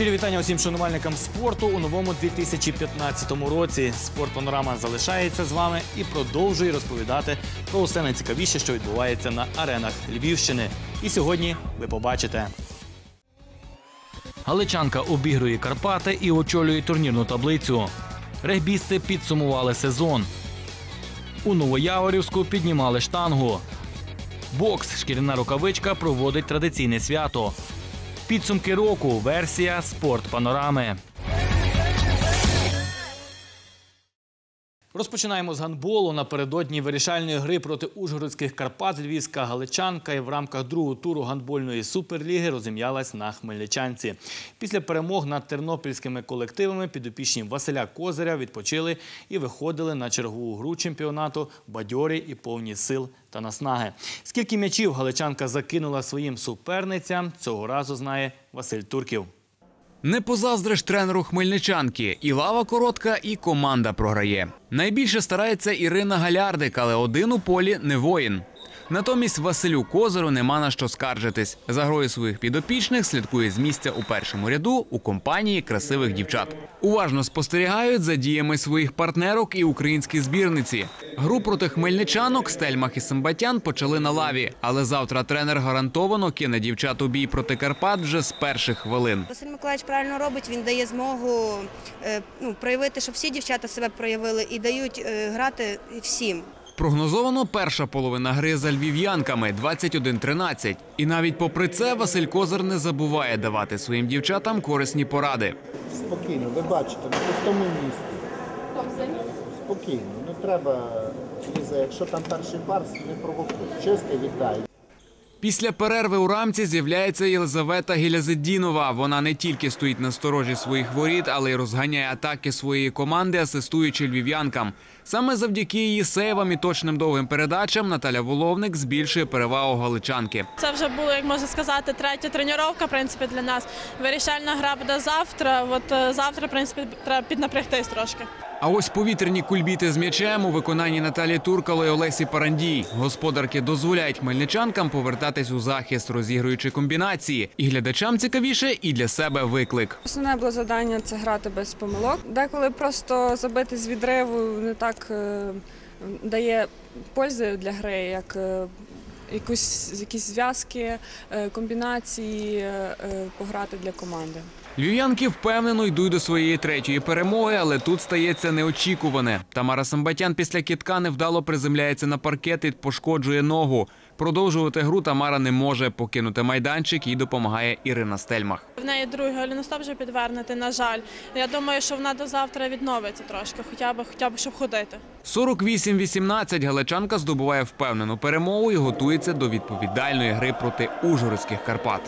Щирі вітання усім шанувальникам спорту у новому 2015 році. Спорт Панорама залишається з вами і продовжує розповідати про усе найцікавіше, що відбувається на аренах Львівщини. І сьогодні ви побачите. Галичанка обігрує Карпати і очолює турнірну таблицю. Регбісти підсумували сезон. У Новояворівську піднімали штангу. Бокс шкіряна рукавичка проводить традиційне свято. Підсумки року. Версія Спорт Панорами. Розпочинаємо з гандболу. Напередодні вирішальної гри проти Ужгородських Карпат львівська галичанка і в рамках другого туру гандбольної суперліги розім'ялась на хмельничанці. Після перемог над тернопільськими колективами підопічні Василя Козиря відпочили і виходили на чергову гру чемпіонату бадьорі і повні сил та наснаги. Скільки м'ячів галичанка закинула своїм суперницям, цього разу знає Василь Турків. Не позаздриш тренеру хмельничанки. І лава коротка, і команда програє. Найбільше старається Ірина Галярдик, але один у полі не воїн. Натомість Василю Козиру нема на що скаржитись. За грою своїх підопічних слідкує з місця у першому ряду у компанії красивих дівчат. Уважно спостерігають за діями своїх партнерок і українські збірниці. Гру проти хмельничанок Стельмах і Самбатян почали на лаві, але завтра тренер гарантовано кине дівчат у бій проти Карпат вже з перших хвилин. Василь Миколаївич правильно робить. Він дає змогу е, ну, проявити, щоб всі дівчата себе проявили і дають е, грати всім. Прогнозовано перша половина гри за львів'янками 21-13. І навіть попри це Василь Козир не забуває давати своїм дівчатам корисні поради. Спокійно, ви бачите, на пустому місці. Спокійно, не треба, Ліза, якщо там перший парс, не провокуй. Чистий віддай. Після перерви у рамці з'являється Єлизавета Гілязиддінова. Вона не тільки стоїть на сторожі своїх воріт, але й розганяє атаки своєї команди, асистуючи львів'янкам. Саме завдяки її сейвам і точним довгим передачам Наталя Воловник збільшує перевагу галичанки. Це вже було, як можна сказати, третя тренування, принципі, для нас. Вирішальна гра буде завтра. От е, завтра, в принципі, треба піднапрягтись трошки. А ось повітряні кульбіти з м'ячем у виконанні Наталі Туркало і Олесі Парандій. Господарки дозволяють хмельничанкам повертатись у захист, розігруючи комбінації. І глядачам цікавіше, і для себе виклик. Основне було завдання це грати без помилок. Деколи просто забити з відриву не так е, дає пользи для гри, як е, якісь зв'язки, е, комбінації пограти для команди. Львів'янки впевнено йдуть до своєї третьої перемоги, але тут стається неочікуване. Тамара Самбатян після кітка невдало приземляється на паркет і пошкоджує ногу. Продовжувати гру Тамара не може покинути майданчик. Їй допомагає Ірина Стельмах. В неї другий голіностоп вже підвернути, на жаль. Я думаю, що вона до завтра відновиться трошки, хоча б, хоча б щоб ходити. 48-18 галичанка здобуває впевнену перемогу і готується до відповідальної гри проти Ужгородських Карпат.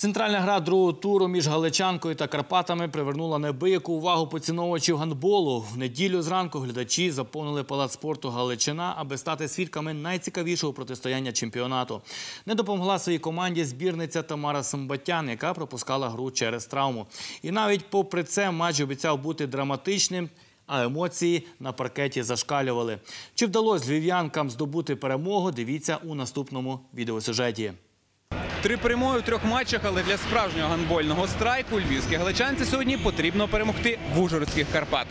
Центральна гра другого туру між Галичанкою та Карпатами привернула неабияку увагу поціновувачів гандболу. В неділю зранку глядачі заповнили палац спорту Галичина, аби стати свідками найцікавішого протистояння чемпіонату. Не допомогла своїй команді збірниця Тамара Самбатян, яка пропускала гру через травму. І навіть попри це матч обіцяв бути драматичним. А емоції на паркеті зашкалювали. Чи вдалося львів'янкам здобути перемогу? Дивіться у наступному відеосюжеті. Три перемоги в трьох матчах, але для справжнього гандбольного страйку львівські галичанці сьогодні потрібно перемогти в Ужгородських Карпат.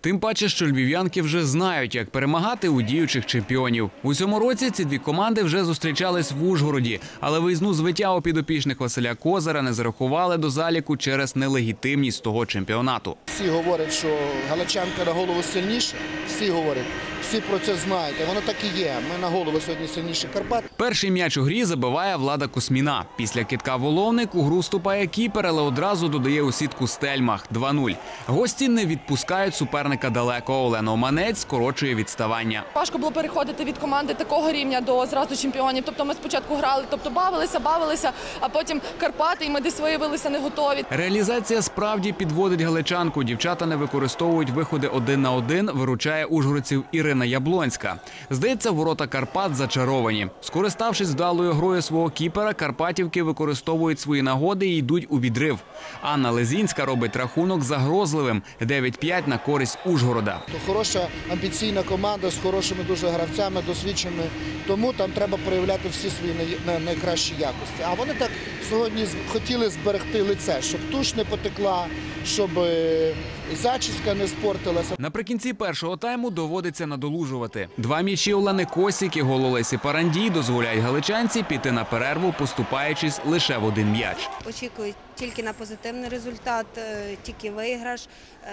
Тим паче, що львів'янки вже знають, як перемагати у діючих чемпіонів. У цьому році ці дві команди вже зустрічались в Ужгороді, але виїзну звиття у підопічних Василя Козара не зарахували до заліку через нелегітимність того чемпіонату. Всі говорять, що Галичанка на голову сильніша. Всі говорять, всі про це знають. Воно так і є. Ми на голову сьогодні сильніші Карпат. Перший м'яч у грі забиває влада Косміна. Після кітка Воловник у гру вступає кіпер, але одразу додає у сітку Стельмах 2-0. Гості не відпускають суперника далеко. Олена Оманець скорочує відставання. Важко було переходити від команди такого рівня до зразу чемпіонів. Тобто ми спочатку грали, тобто бавилися, бавилися, а потім Карпати, і ми десь виявилися не готові. Реалізація справді підводить галичанку. Дівчата не використовують виходи один на один. Виручає ужгородців Ірина Яблонська. Здається, ворота Карпат зачаровані. Скориставшись вдалою грою свого кіпера, Карпатівки використовують свої нагоди і йдуть у відрив. Анна Лезінська робить рахунок загрозливим 9-5 на користь Ужгорода. Хороша амбіційна команда з хорошими дуже гравцями, досвідченими. Тому там треба проявляти всі свої най- най- найкращі якості. А вони так сьогодні хотіли зберегти лице, щоб туш не потекла, щоб е, зачіска не спортилася. Наприкінці першого тайму доводиться надолужувати. Два м'ячі Олени Косік і гол Олесі Парандій дозволяють галичанці піти на перерву, поступаючись лише в один м'яч. Очікую тільки на позитивний результат, е, тільки виграш, е,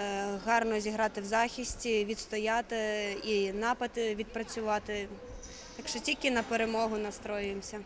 гарно зіграти в захисті, відстояти і напад відпрацювати. Так що тільки на перемогу настроюємося.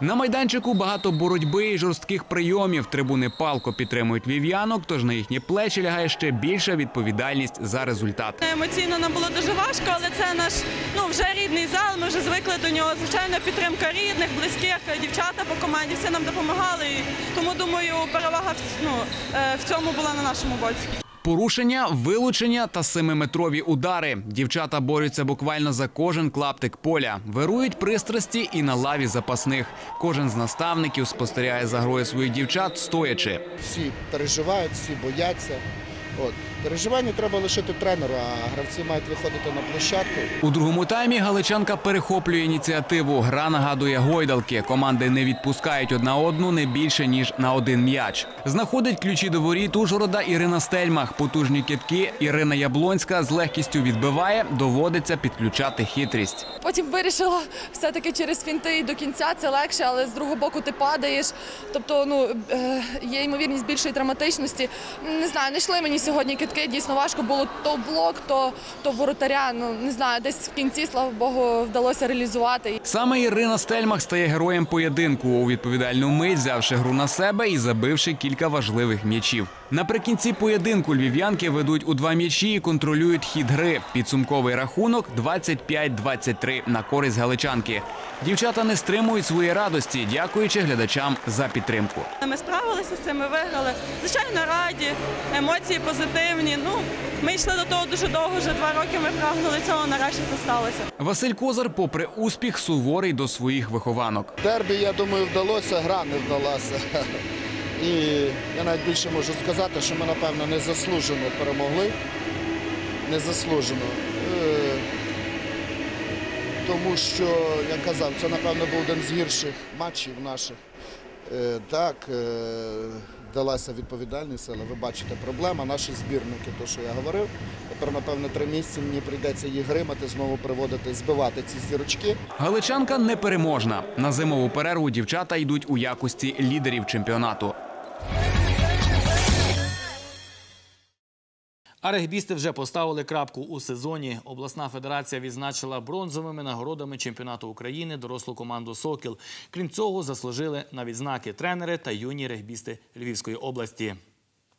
На майданчику багато боротьби і жорстких прийомів. Трибуни палко підтримують вів'янок, тож на їхні плечі лягає ще більша відповідальність за результат. Емоційно нам було дуже важко, але це наш ну вже рідний зал. Ми вже звикли до нього. Звичайно, підтримка рідних, близьких, дівчата по команді всі нам допомагали. І тому думаю, перевага ну, е, в цьому була на нашому боці. Порушення, вилучення та семиметрові удари. Дівчата борються буквально за кожен клаптик поля. Вирують пристрасті і на лаві запасних. Кожен з наставників спостерігає за грою своїх дівчат стоячи. Всі переживають, всі бояться. Переживання треба лишити тренеру, а гравці мають виходити на площадку. У другому таймі галичанка перехоплює ініціативу. Гра нагадує гойдалки. Команди не відпускають одна одну не більше ніж на один м'яч. Знаходить ключі до воріт Ужгорода Ірина Стельмах. Потужні китки Ірина Яблонська з легкістю відбиває. Доводиться підключати хитрість. Потім вирішила все-таки через фінти і до кінця це легше, але з другого боку ти падаєш. Тобто, ну е, є ймовірність більшої травматичності. Не знаю, не йшли мені сьогодні китки. Дійсно важко було то блок, то, то воротаря. Ну не знаю, десь в кінці, слава Богу, вдалося реалізувати. Саме Ірина Стельмах стає героєм поєдинку у відповідальну мить, взявши гру на себе і забивши кілька важливих м'ячів. Наприкінці поєдинку львів'янки ведуть у два м'ячі і контролюють хід гри. Підсумковий рахунок 25-23 на користь галичанки. Дівчата не стримують свої радості, дякуючи глядачам за підтримку. Ми справилися з цим, ми виграли. Звичайно, раді, емоції позитивні. Ну, ми йшли до того дуже довго, вже два роки ми прагнули цього, нарешті це сталося. Василь Козар, попри успіх, суворий до своїх вихованок. Дербі, я думаю, вдалося, гра не вдалася. І я навіть більше можу сказати, що ми, напевно, незаслужено перемогли. Незаслужено. Е, Тому що, я казав, це, напевно, був один з гірших матчів наших. Е, Так, е, вдалася відповідальність, але ви бачите, проблема. Наші збірники, то, що я говорив, тепер, напевно, три місяці мені прийдеться їх гримати, знову приводити, збивати ці зірочки. Галичанка непереможна. На зимову перерву дівчата йдуть у якості лідерів чемпіонату. А регбісти вже поставили крапку у сезоні. Обласна федерація відзначила бронзовими нагородами чемпіонату України дорослу команду Сокіл. Крім цього, заслужили на відзнаки тренери та юні регбісти Львівської області.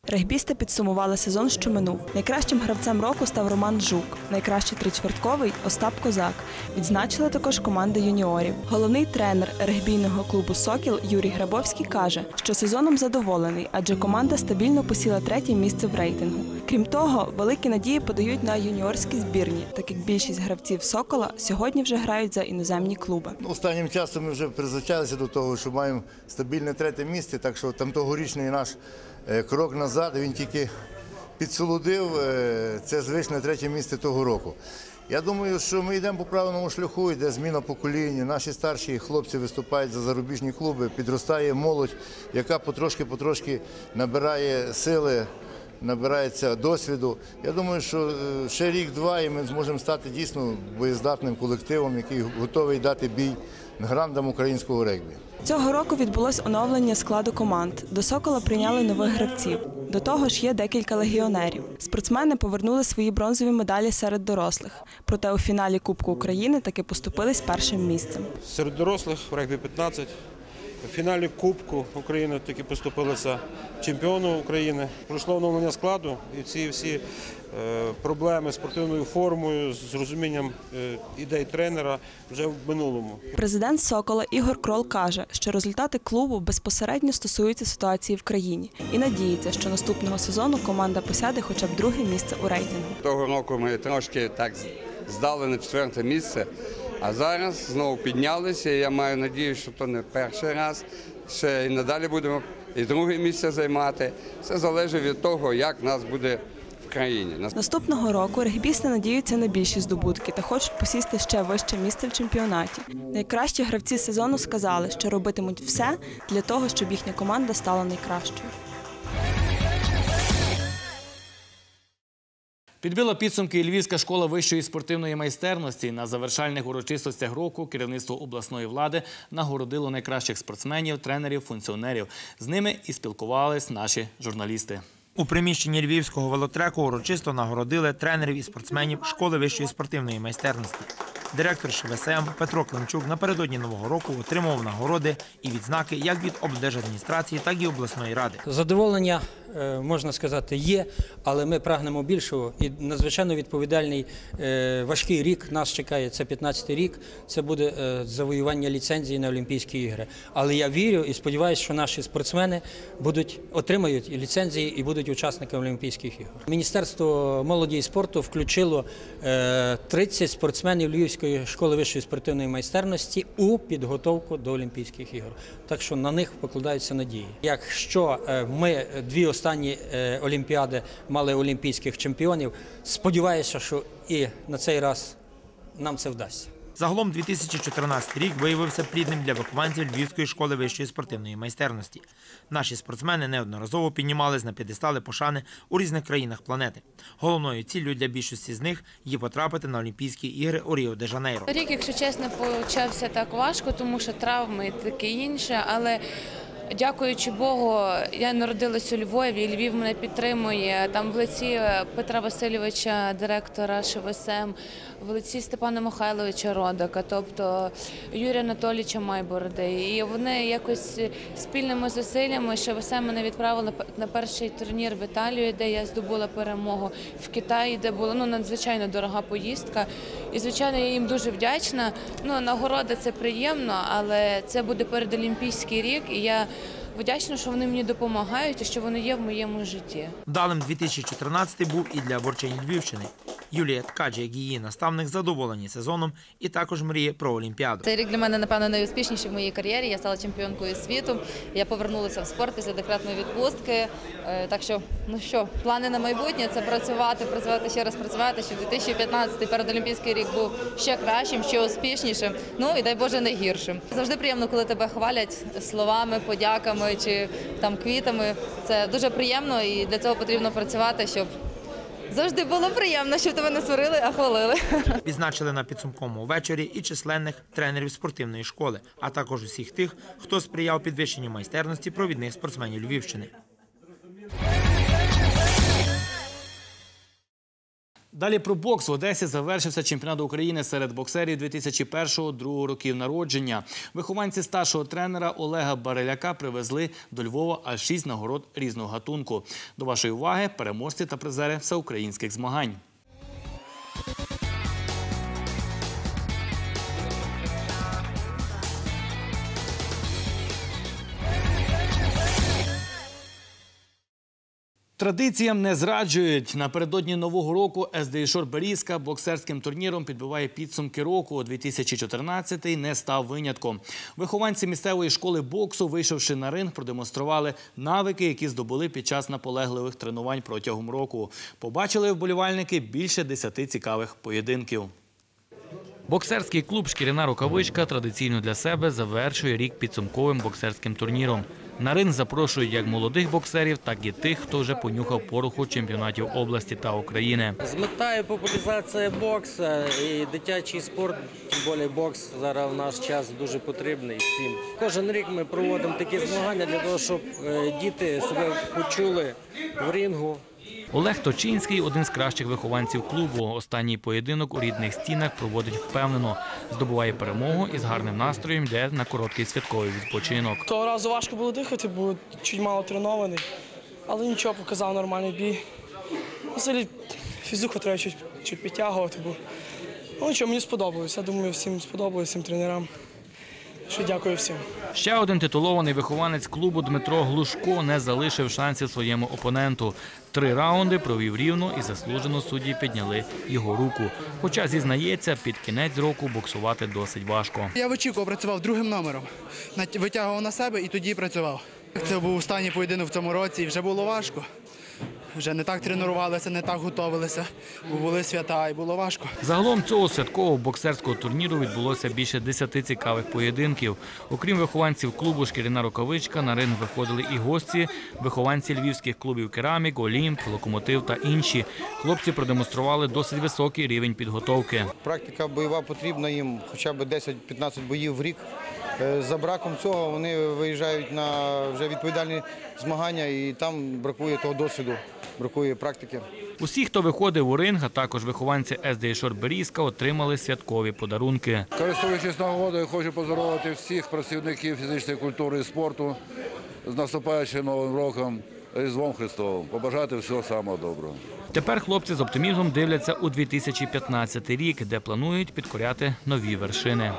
Регбісти підсумували сезон, що минув. Найкращим гравцем року став Роман Жук, найкращий тричвертковий Остап Козак. Відзначили також команди юніорів. Головний тренер регбійного клубу Сокіл Юрій Грабовський каже, що сезоном задоволений, адже команда стабільно посіла третє місце в рейтингу. Крім того, великі надії подають на юніорські збірні, так як більшість гравців Сокола сьогодні вже грають за іноземні клуби. Ну, Останнім часом ми вже призвичалися до того, що маємо стабільне третє місце, так що там тогорічний наш крок назад, він тільки підсолодив е, це звичне третє місце того року. Я думаю, що ми йдемо по правильному шляху, йде зміна покоління. Наші старші хлопці виступають за зарубіжні клуби, підростає молодь, яка потрошки-потрошки набирає сили, набирається досвіду. Я думаю, що е, ще рік-два і ми зможемо стати дійсно боєздатним колективом, який готовий дати бій грандам українського регбі. Цього року відбулось оновлення складу команд. До Сокола прийняли нових гравців. До того ж, є декілька легіонерів. Спортсмени повернули свої бронзові медалі серед дорослих. Проте у фіналі Кубку України таки поступились першим місцем. Серед дорослих в регбі 15. В фіналі Кубку України таки поступилися чемпіону України. Пройшло оновлення складу і ці всі е, проблеми з спортивною формою, з розумінням е, ідей тренера вже в минулому. Президент Сокола Ігор Крол каже, що результати клубу безпосередньо стосуються ситуації в країні і надіється, що наступного сезону команда посяде хоча б друге місце у рейтингу. Того року ми трошки так здали на четверте місце, а зараз знову піднялися. і Я маю надію, що то не перший раз. Ще і надалі будемо і друге місце займати. Все залежить від того, як нас буде в країні. Наступного року регбісти надіються на більші здобутки та хочуть посісти ще вище місце в чемпіонаті. Найкращі гравці сезону сказали, що робитимуть все для того, щоб їхня команда стала найкращою. Підбила підсумки і Львівська школа вищої спортивної майстерності. На завершальних урочистостях року керівництво обласної влади нагородило найкращих спортсменів, тренерів, функціонерів. З ними і спілкувались наші журналісти. У приміщенні львівського велотреку урочисто нагородили тренерів і спортсменів школи вищої спортивної майстерності. Директор ШВСМ Петро Климчук напередодні нового року отримав нагороди і відзнаки як від облдержадміністрації, так і обласної ради. Задоволення, можна сказати, є, але ми прагнемо більшого. І надзвичайно відповідальний е, важкий рік нас чекає. Це 15-й рік. Це буде е, завоювання ліцензії на Олімпійські ігри. Але я вірю і сподіваюся, що наші спортсмени будуть отримають ліцензії і будуть учасниками Олімпійських ігор. Міністерство молоді і спорту включило е, 30 спортсменів Львівської школи вищої спортивної майстерності у підготовку до Олімпійських ігор. Так що на них покладаються надії. Якщо е, ми дві останні е, олімпіади мали олімпійських чемпіонів, сподіваюся, що і на цей раз нам це вдасться. Загалом 2014 рік виявився плідним для вихованців Львівської школи вищої спортивної майстерності. Наші спортсмени неодноразово піднімались на п'єдестали пошани у різних країнах планети. Головною ціллю для більшості з них є потрапити на Олімпійські ігри у Ріо-де-Жанейро. Рік, якщо чесно, почався так важко, тому що травми і таке інше. Але дякуючи Богу, я народилась у Львові. Львів мене підтримує. Там в лиці Петра Васильовича, директора ШВСМ, в лиці Степана Михайловича Родика, тобто Юрія Анатолійовича Майбороди. І вони якось спільними зусиллями ШВСМ мене відправили на перший турнір в Італію, де я здобула перемогу в Китаї, де була ну надзвичайно дорога поїздка. І звичайно, я їм дуже вдячна. Ну нагорода це приємно, але це буде передолімпійський рік, і я вдячна, що вони мені допомагають і що вони є в моєму житті. Вдалим 2014 був і для борчині Львівщини. Юлія Ткач, як її наставник, задоволені сезоном і також мріє про Олімпіаду. Цей рік для мене, напевно, найуспішніший в моїй кар'єрі. Я стала чемпіонкою світу. Я повернулася в спорт після декретної відпустки. Е, Так що, ну що, плани на майбутнє це працювати, працювати ще раз працювати, щоб 2015 передолімпійський рік був ще кращим, ще успішнішим. Ну і дай Боже, не гіршим. Завжди приємно, коли тебе хвалять словами, подяками чи там квітами. Це дуже приємно і для цього потрібно працювати, щоб завжди було приємно, щоб тебе не сварили, а хвалили. Відзначили на підсумковому вечорі і численних тренерів спортивної школи, а також усіх тих, хто сприяв підвищенню майстерності провідних спортсменів Львівщини. Далі про бокс в Одесі завершився чемпіонат України серед боксерів 2001-2002 років народження. Вихованці старшого тренера Олега Бареляка привезли до Львова аж шість нагород різного гатунку. До вашої уваги переможці та призери всеукраїнських змагань. Традиціям не зраджують. Напередодні нового року СДІ Шор Берізка боксерським турніром підбиває підсумки року. 2014-й не став винятком. Вихованці місцевої школи боксу, вийшовши на ринг, продемонстрували навики, які здобули під час наполегливих тренувань протягом року. Побачили вболівальники більше десяти цікавих поєдинків. Боксерський клуб Шкіряна рукавичка традиційно для себе завершує рік підсумковим боксерським турніром. На ринг запрошують як молодих боксерів, так і тих, хто вже понюхав пороху чемпіонатів області та України. З метою популяризації боксу і дитячий спорт, тим більше бокс зараз в наш час дуже потрібний всім. Кожен рік ми проводимо такі змагання для того, щоб е, діти себе почули в рінгу. Олег Точинський один з кращих вихованців клубу. Останній поєдинок у рідних стінах проводить впевнено. Здобуває перемогу і з гарним настроєм йде на короткий святковий відпочинок. Того разу важко було дихати, бо чуть мало тренований, але нічого, показав нормальний бій. Взагалі фізуху треба чуть, чуть підтягувати, бо ну, нічого, мені сподобалося. Я думаю, всім сподобалося, всім тренерам. Що дякую всім. Ще один титулований вихованець клубу Дмитро Глушко не залишив шансів своєму опоненту. Три раунди провів рівно і заслужено судді підняли його руку. Хоча зізнається, під кінець року боксувати досить важко. Я в очікував, працював другим номером. Витягував на себе і тоді працював. Це був останній поєдинок в цьому році і вже було важко. Вже не так тренувалися, не так готувалися, бо були свята і було важко. Загалом цього святкового боксерського турніру відбулося більше десяти цікавих поєдинків. Окрім вихованців клубу Шкіряна рукавичка на ринг виходили і гості, вихованці львівських клубів Керамік, Олімп, Локомотив та інші. Хлопці продемонстрували досить високий рівень підготовки. Практика бойова потрібна їм хоча б 10-15 боїв в рік. Е, За браком цього вони виїжджають на вже відповідальні змагання і там бракує того досвіду, бракує практики. Усі, хто виходив у ринг, а також вихованці СД Шор Берізка, отримали святкові подарунки. Користуючись нагодою, хочу поздоровити всіх працівників фізичної культури і спорту з наступаючим новим роком Різдвом Христовим. Побажати всього самого доброго. Тепер хлопці з оптимізмом дивляться у 2015 рік, де планують підкоряти нові вершини.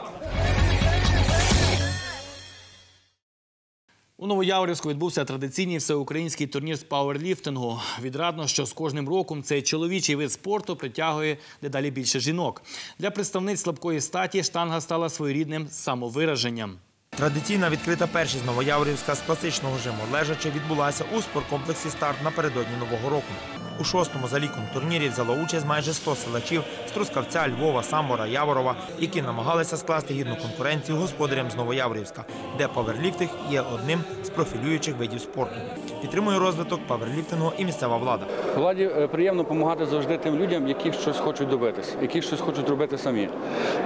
У Новояворівську відбувся традиційний всеукраїнський турнір з пауерліфтингу. Відрадно, що з кожним роком цей чоловічий вид спорту притягує дедалі більше жінок. Для представниць слабкої статі штанга стала своєрідним самовираженням. Традиційна відкрита першість Новояворівська з класичного жиму лежачи відбулася у спорткомплексі «Старт» напередодні Нового року. У шостому за ліком турнірі взяло участь майже 100 силачів з Трускавця, Львова, Самбора, Яворова, які намагалися скласти гідну конкуренцію господарям з Новояворівська, де паверліфтинг є одним з профілюючих видів спорту. Підтримує розвиток паверліфтингу і місцева влада. Владі е, приємно допомагати завжди тим людям, які щось хочуть добитись, які щось хочуть робити самі.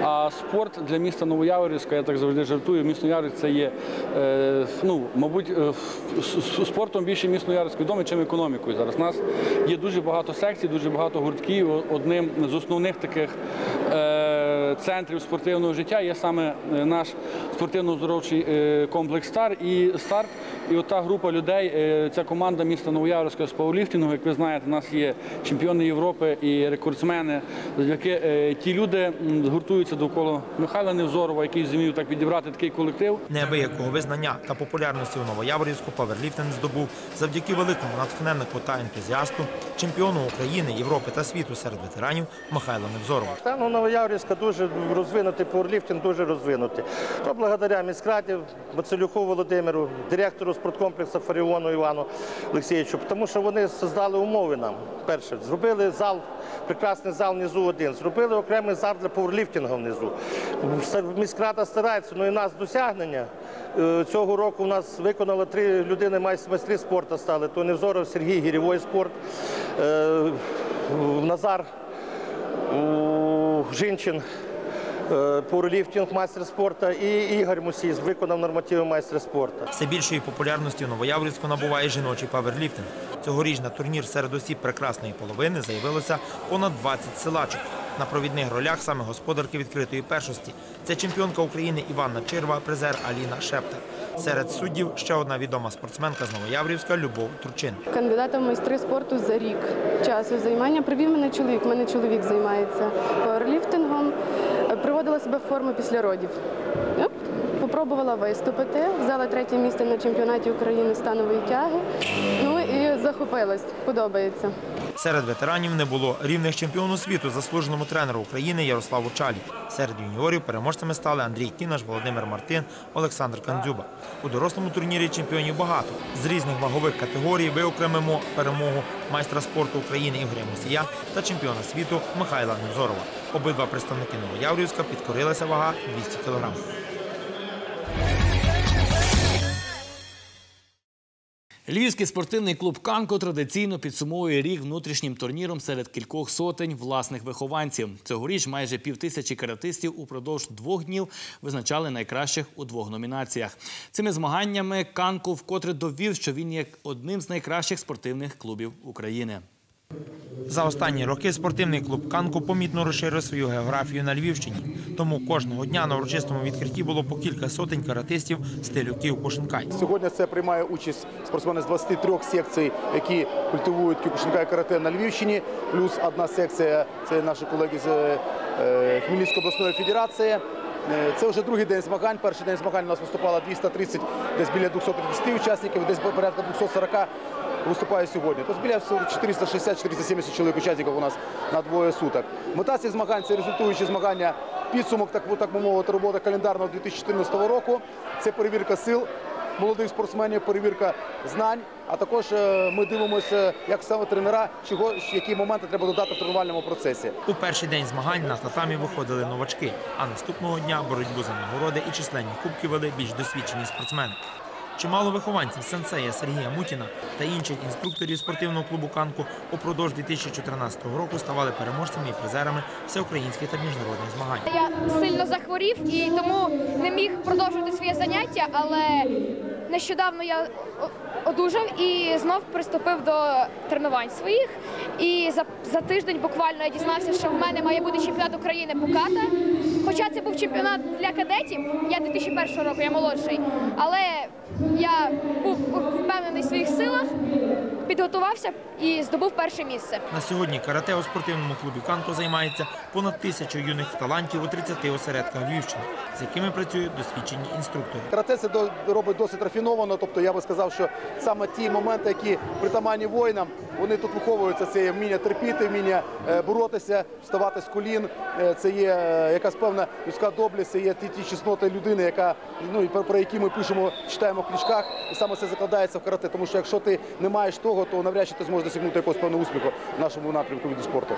А спорт для міста Новояворівська, я так завжди жартую, місто Яворівськ це є, е, ну, мабуть, е, спортом більше місто Новояворівськ відомий, чим економікою. Зараз У нас є дуже багато секцій, дуже багато гуртків. Одним з основних таких е, центрів спортивного життя є саме е, наш спортивно-здоровчий е, комплекс «Стар» і «Старт». І от та група людей, е, ця команда міста Новояворівська з пауерліфтингу, як ви знаєте, у нас є чемпіони Європи і рекордсмени. Завдяки ті люди м, гуртуються довкола Михайла Невзорова, який зумів так підібрати такий колектив. Неабиякого визнання та популярності у Новояворівську паверліфтинг здобув завдяки великому натхненнику та ентузіасту, чемпіону України, Європи та світу серед ветеранів Михайла Невзорова. Стану Новояврівська дуже розвинутий, пауерліфтинг дуже розвинутий. То благодаря міськраді Вацелюку Володимиру, директору спорткомплексу Фаріону Івану Олексійовичу, тому що вони создали умови нам. Перше, зробили зал, прекрасний зал внизу один, зробили окремий зал для пауерліфтингу внизу. Міськрада старається, ну і нас досягнення. Е, Цього року у нас виконало три людини майстри спорту стали. То Невзоров Сергій, Гірєвой спорт, е, Назар Жінчин, пауерліфтинг майстер спорту і Ігор Мусіс виконав нормативи майстра спорту. Все більшої популярності у Новояврівську набуває жіночий паверліфтинг. Цьогоріч на турнір серед осіб прекрасної половини заявилося понад 20 силачок. На провідних ролях саме господарки відкритої першості. Це чемпіонка України Іванна Чирва, призер Аліна Шептер. Серед суддів ще одна відома спортсменка з Новояврівська Любов Турчин. Кандидатом в майстри спорту за рік часу займання привів мене чоловік. Мене чоловік займається пауерліфтингом. Приводила себе в форму після родів. Оп, Попробувала виступити, взяла третє місце на чемпіонаті України станової тяги. Ну і захопилась, подобається. Серед ветеранів не було рівних чемпіону світу, заслуженому тренеру України Ярославу Чалі. Серед юніорів переможцями стали Андрій Кінаш, Володимир Мартин, Олександр Кандзюба. У дорослому турнірі чемпіонів багато. З різних вагових категорій виокремимо перемогу майстра спорту України Ігоря Мусія та чемпіона світу Михайла Невзорова. Обидва представники Новояврівська підкорилася вага 200 кг. Львівський спортивний клуб Канко традиційно підсумовує рік внутрішнім турніром серед кількох сотень власних вихованців. Цьогоріч майже півтисячі каратистів упродовж двох днів визначали найкращих у двох номінаціях. Цими змаганнями Канко вкотре довів, що він є одним з найкращих спортивних клубів України. За останні роки спортивний клуб Канко помітно розширив свою географію на Львівщині. Тому кожного дня на урочистому відкритті було по кілька сотень каратистів стилю Київ-Кошенкай. Сьогодні це приймає участь спортсмени з 23 секцій, які культивують кюкушинка і карате на Львівщині. Плюс одна секція це наші колеги з е, Хмельницької обласної федерації. Е, Це вже другий день змагань. Перший день змагань у нас виступало 230, десь біля 250 учасників, десь порядка 240 виступає сьогодні. Тобто біля 460-470 чоловік учасників у нас на двоє суток. Мета цих змагань це результуючі змагання, підсумок, так, так би мовити, роботи календарного 2014 року. Це перевірка сил молодих спортсменів, перевірка знань. А також е, ми дивимося, як саме тренера, чого які моменти треба додати в тренувальному процесі. У перший день змагань на татамі виходили новачки, а наступного дня боротьбу за нагороди і численні кубки вели більш досвідчені спортсмени. Чимало вихованців сенсея Сергія Мутіна та інших інструкторів спортивного клубу Канку упродовж 2014 року ставали переможцями і призерами всеукраїнських та міжнародних змагань. Я сильно захворів і тому не міг продовжувати своє заняття, але нещодавно я одужав і знов приступив до тренувань своїх. І за, за тиждень буквально я дізнався, що в мене має бути чемпіонат України по ката. Хоча це був чемпіонат для кадетів, я 2001 року, я молодший. Але я був впевнений в своїх силах, підготувався і здобув перше місце. На сьогодні карате у спортивному клубі Канто займається понад тисячу юних талантів у 30 осередках Львівщини, з якими працюють досвідчені інструктори. Карате це робить досить рафіновано. Тобто я би сказав, що саме ті моменти, які притаманні воїнам, вони тут виховуються. Це є вміння терпіти, вміння е, боротися, вставати з колін. Е, Це є е, якась певна людська доблесть, це є ті, ті чесноти людини, яка ну про які ми пишемо, читаємо в книжках, і саме це закладається в карате. Тому що якщо ти не маєш того, то навряд чи ти зможеш досягнути якогось певного успіху в нашому напрямку від спорту.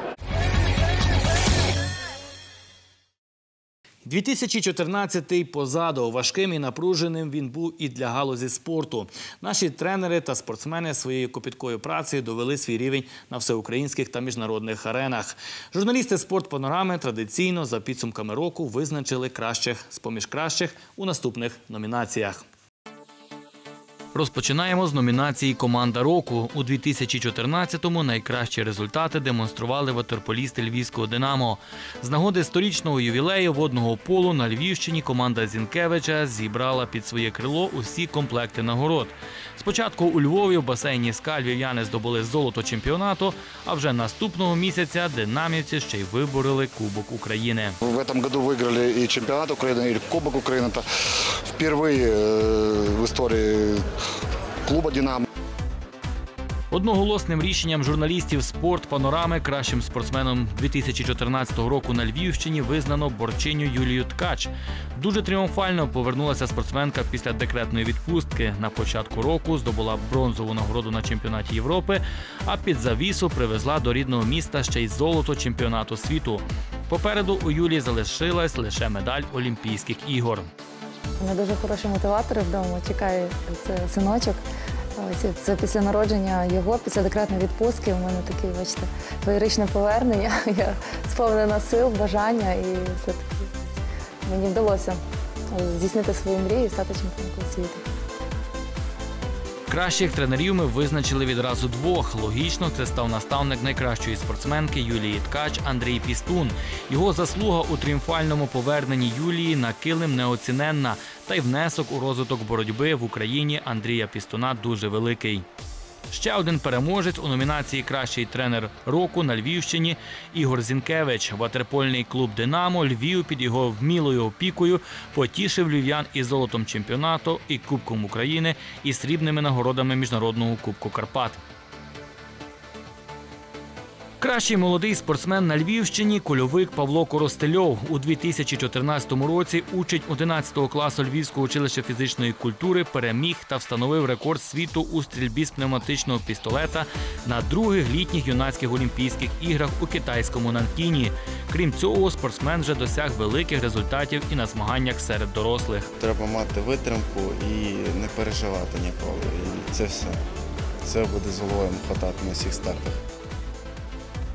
2014 позаду важким і напруженим він був і для галузі спорту. Наші тренери та спортсмени своєю копіткою працею довели свій рівень на всеукраїнських та міжнародних аренах. Журналісти спорт панорами традиційно за підсумками року визначили кращих з поміж кращих у наступних номінаціях. Розпочинаємо з номінації Команда року. У 2014-му найкращі результати демонстрували ватерполісти львівського Динамо. З нагоди сторічного ювілею водного полу на Львівщині команда Зінкевича зібрала під своє крило усі комплекти нагород. Спочатку у Львові в басейні «Ска» львів'яни здобули золото чемпіонату, а вже наступного місяця динамівці ще й вибороли Кубок України. В этом году выиграли и чемпионат Украины, и Кубок Украины. Это впервые э, в истории клуба «Динамо». Одноголосним рішенням журналістів спорт панорами кращим спортсменом 2014 року на Львівщині визнано борчиню Юлію Ткач. Дуже тріумфально повернулася спортсменка після декретної відпустки. На початку року здобула бронзову нагороду на чемпіонаті Європи, а під завісу привезла до рідного міста ще й золото чемпіонату світу. Попереду у Юлії залишилась лише медаль Олімпійських ігор. У мене дуже хороші мотиватори вдома. Чекає синочок. Ось це після народження його, після декретної відпустки. У мене таке, бачите, феєричне повернення. Я сповнена сил, бажання, і все-таки мені вдалося здійснити свою мрію і стати чемпіонкою світу. Кращих тренерів ми визначили відразу двох. Логічно, це став наставник найкращої спортсменки Юлії Ткач Андрій Пістун. Його заслуга у тріумфальному поверненні Юлії на килим неоціненна, та й внесок у розвиток боротьби в Україні Андрія Пістуна дуже великий. Ще один переможець у номінації Кращий тренер року на Львівщині Ігор Зінкевич. Ватерпольний клуб Динамо Львів під його вмілою опікою потішив львів'ян і золотом чемпіонату, і Кубком України, і срібними нагородами міжнародного Кубку Карпат. Кращий молодий спортсмен на Львівщині кульовик Павло Коростельов. У 2014 році учень 11 класу Львівського училища фізичної культури переміг та встановив рекорд світу у стрільбі з пневматичного пістолета на других літніх юнацьких олімпійських іграх у китайському Нанкіні. Крім цього, спортсмен вже досяг великих результатів і на змаганнях серед дорослих. Треба мати витримку і не переживати ніколи. І це все. Це буде з головою хватати на всіх стартах.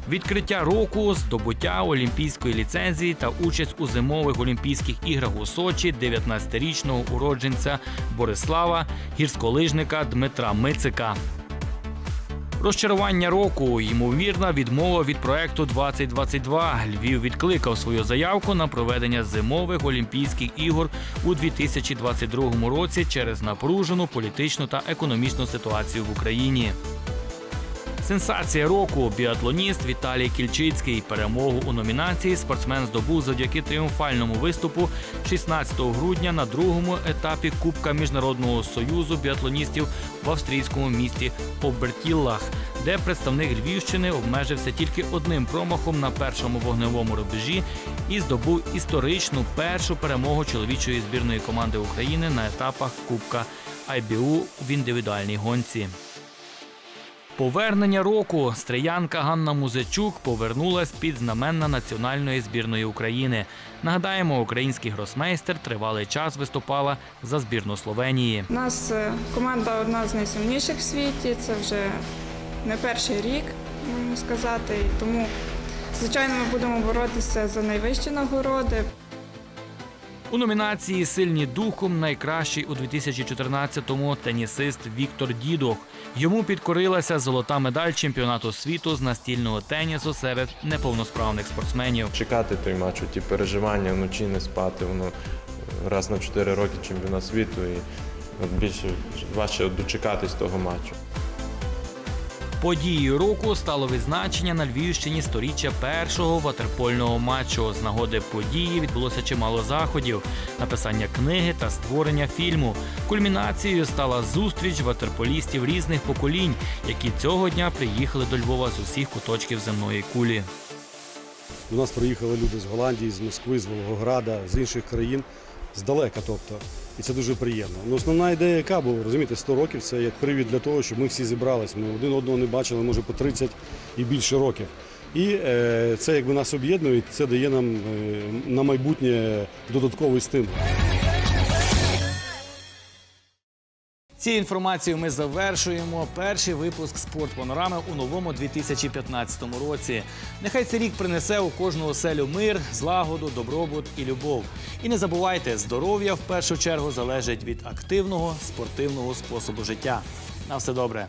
Відкриття року, здобуття олімпійської ліцензії та участь у зимових Олімпійських іграх у Сочі 19-річного уродженця Борислава, гірськолижника Дмитра Мицика. Розчарування року, ймовірна відмова від проекту 2022. Львів відкликав свою заявку на проведення зимових Олімпійських ігор у 2022 році через напружену політичну та економічну ситуацію в Україні. Сенсація року біатлоніст Віталій Кільчицький. Перемогу у номінації спортсмен здобув завдяки тріумфальному виступу 16 грудня на другому етапі Кубка Міжнародного союзу біатлоністів в австрійському місті Обертіллах, де представник Львівщини обмежився тільки одним промахом на першому вогневому рубежі і здобув історичну першу перемогу чоловічої збірної команди України на етапах Кубка IBU в індивідуальній гонці. Повернення року стріянка Ганна Музичук повернулась під знаменна національної збірної України. Нагадаємо, український гросмейстер тривалий час виступала за збірну Словенії. У нас е, команда одна з найсильніших в світі. Це вже не перший рік, можна сказати. Тому, звичайно, ми будемо боротися за найвищі нагороди. У номінації Сильні духом найкращий у 2014-му тенісист Віктор Дідох. Йому підкорилася золота медаль чемпіонату світу з настільного тенісу серед неповносправних спортсменів. Чекати той матч, ті переживання, вночі не спати, воно раз на 4 роки чемпіонат світу і більше важче дочекатись того матчу. Подією року стало відзначення на Львівщині сторіччя першого ватерпольного матчу. З нагоди події відбулося чимало заходів, написання книги та створення фільму. Кульмінацією стала зустріч ватерполістів різних поколінь, які цього дня приїхали до Львова з усіх куточків земної кулі. До нас приїхали люди з Голландії, з Москви, з Волгограда, з інших країн, здалека, тобто. І це дуже приємно. Ну, основна ідея, яка була, розумієте, 100 років це як привід для того, щоб ми всі зібрались. Ми один одного не бачили, може, по 30 і більше років. І е, це якби нас об'єднує, це дає нам е, на майбутнє додатковий стимул. Цією інформацією ми завершуємо перший випуск «Спортпанорами» у новому 2015 році. Нехай цей рік принесе у кожну оселю мир, злагоду, добробут і любов. І не забувайте, здоров'я в першу чергу залежить від активного спортивного способу життя. На все добре.